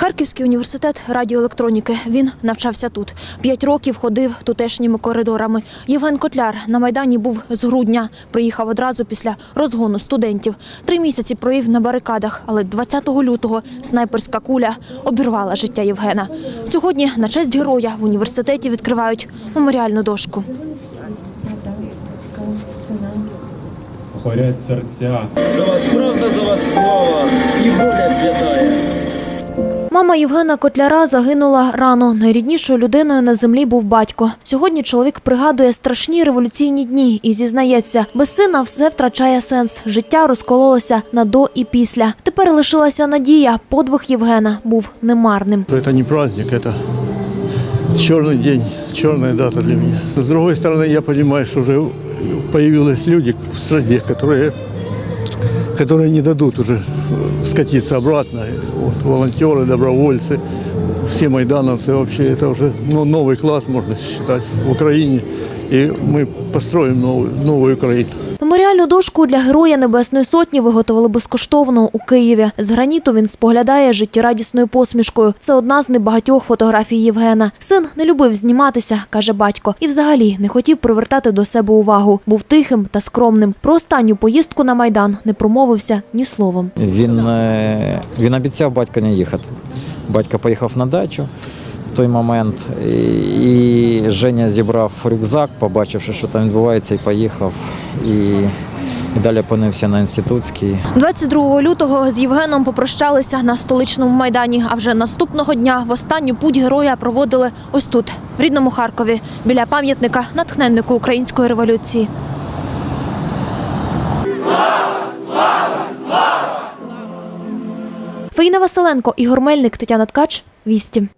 Харківський університет радіоелектроніки. Він навчався тут. П'ять років ходив тутешніми коридорами. Євген Котляр на майдані був з грудня. Приїхав одразу після розгону студентів. Три місяці провів на барикадах, але 20 лютого снайперська куля обірвала життя Євгена. Сьогодні на честь героя в університеті відкривають меморіальну дошку. горять серця. За вас правда, за вас Мама Євгена Котляра загинула рано. Найріднішою людиною на землі був батько. Сьогодні чоловік пригадує страшні революційні дні і зізнається, без сина все втрачає сенс. Життя розкололося на до і після. Тепер лишилася надія. Подвиг Євгена був немарним. Это не праздник, это черный день, черная дата для меня. С другой стороны, я понимаю, что уже появились люди в стране, которые, которые не дадут уже скатиться обратно. Вот, волонтеры, добровольцы, все майдановцы, вообще это уже ну, новый класс, можно считать, в Украине. И мы построим новую, новую Украину. Меморіальну дошку для героя Небесної Сотні виготовили безкоштовно у Києві. З граніту він споглядає життєрадісною посмішкою. Це одна з небагатьох фотографій Євгена. Син не любив зніматися, каже батько, і взагалі не хотів привертати до себе увагу. Був тихим та скромним. Про останню поїздку на майдан не промовився ні словом. Він, е, він обіцяв батька не їхати. Батько поїхав на дачу той момент, і, Женя зібрав рюкзак, побачивши, що там відбувається, і поїхав. І, і далі опинився на інститутській. 22 лютого з Євгеном попрощалися на столичному майдані. А вже наступного дня в останню путь героя проводили ось тут, в рідному Харкові, біля пам'ятника натхненнику української революції. Фаїна Василенко, Ігор Мельник, Тетяна Ткач, Вісті.